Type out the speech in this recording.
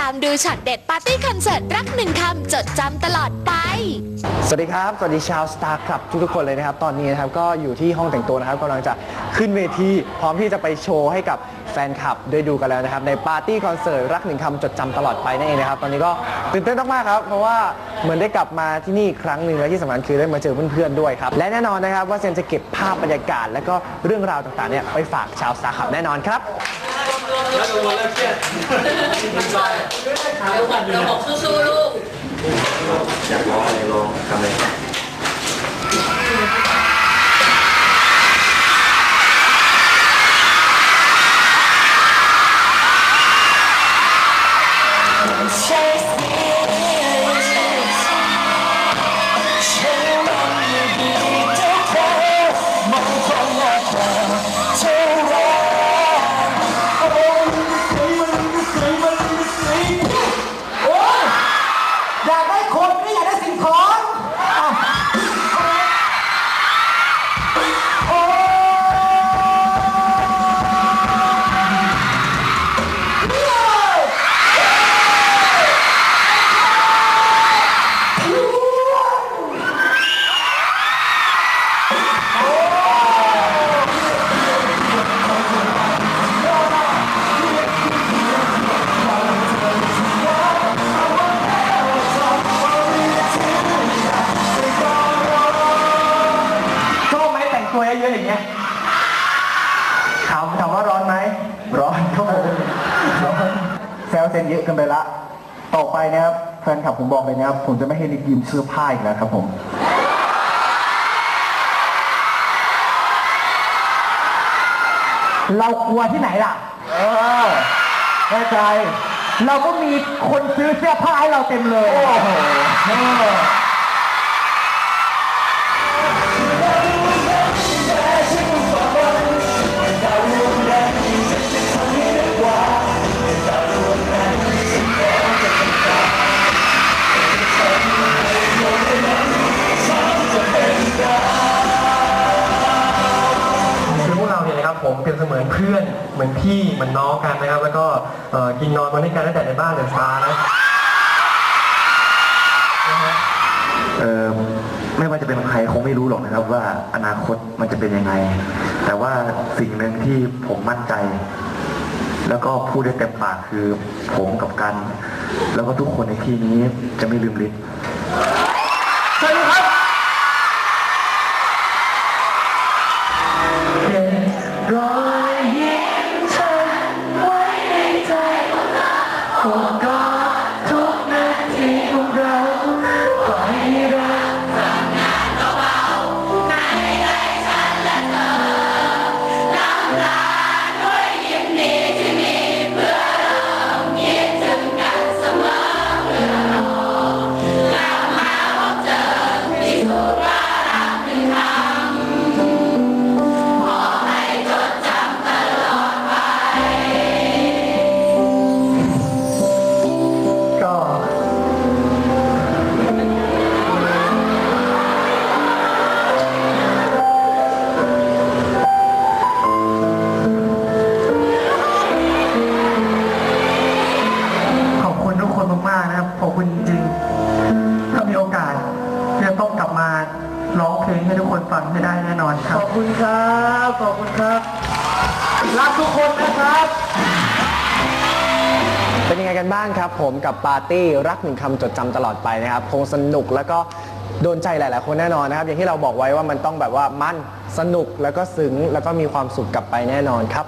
ตามดูช็อตเด็ดปาร์ตี้คอนเสิร์ตรักหนึ่งคำจดจำตลอดไป สวัสดีครับ สวัสดีชาว Star Club ทุกๆคนเลยนะครับ ตอนนี้นะครับก็อยู่ที่ห้องแต่งตัวนะครับกำลังจะขึ้นเวทีพร้อมที่จะไปโชว์ให้กับแฟนคลับได้ดูกันแล้วนะครับ ในปาร์ตี้คอนเสิร์ตรักหนึ่งคำจดจำตลอดไปนั่นเองนะครับ ตอนนี้ก็ตื่นเต้นมากๆครับ เพราะว่าเหมือนได้กลับมาที่นี่อีกครั้งหนึ่งและที่สำคัญคือได้มาเจอเพื่อนๆด้วยครับ และแน่นอนนะครับว่าเซนจะเก็บภาพบรรยากาศ และก็เรื่องราวต่างๆเนี่ยไปฝากชาว Star Club แน่นอนครับ อยากร้องอะไรร้องทำเลยอ แซวเซนเยอะเกันไปละ ต่อไปนะครับแฟนคลับผมบอกเลยนะครับ ผมจะไม่ให้นิกยืมเสื้อผ้าอีกแล้วครับผม เรากลัวที่ไหนล่ะ เออแน่ใจ เราก็มีคนซื้อเสื้อผ้าให้เราเต็มเลย โอ้โห เหมือนเพื่อน เหมือนพี่เหมือนน้องกันนะครับ แล้วก็เอ่อกินนอนมาด้วยกันตั้งแต่ในบ้านเดินฟ้านะนะฮะ เออไม่ว่าจะเป็นใครคงไม่รู้หรอกนะครับ ว่าอนาคตมันจะเป็นยังไง แต่ว่าสิ่งหนึ่งที่ผมมั่นใจ แล้วก็พูดได้เต็มปากคือผมกับกัน แล้วก็ทุกคนในที่นี้จะไม่ลืมลิ ฟังให้ได้แน่นอนครับขอบคุณครับ ขอบคุณครับ รักทุกคนนะครับ เป็นยังไงกันบ้างครับ ผมกับปาร์ตี้รักหนึ่งคำจดจำตลอดไปนะครับ คงสนุกแล้วก็โดนใจหลาย ๆ คนแน่นอนนะครับ อย่างที่เราบอกไว้ว่ามันต้องแบบว่ามันสนุกแล้วก็ซึ้งแล้วก็มีความสุขกลับไปแน่นอนครับ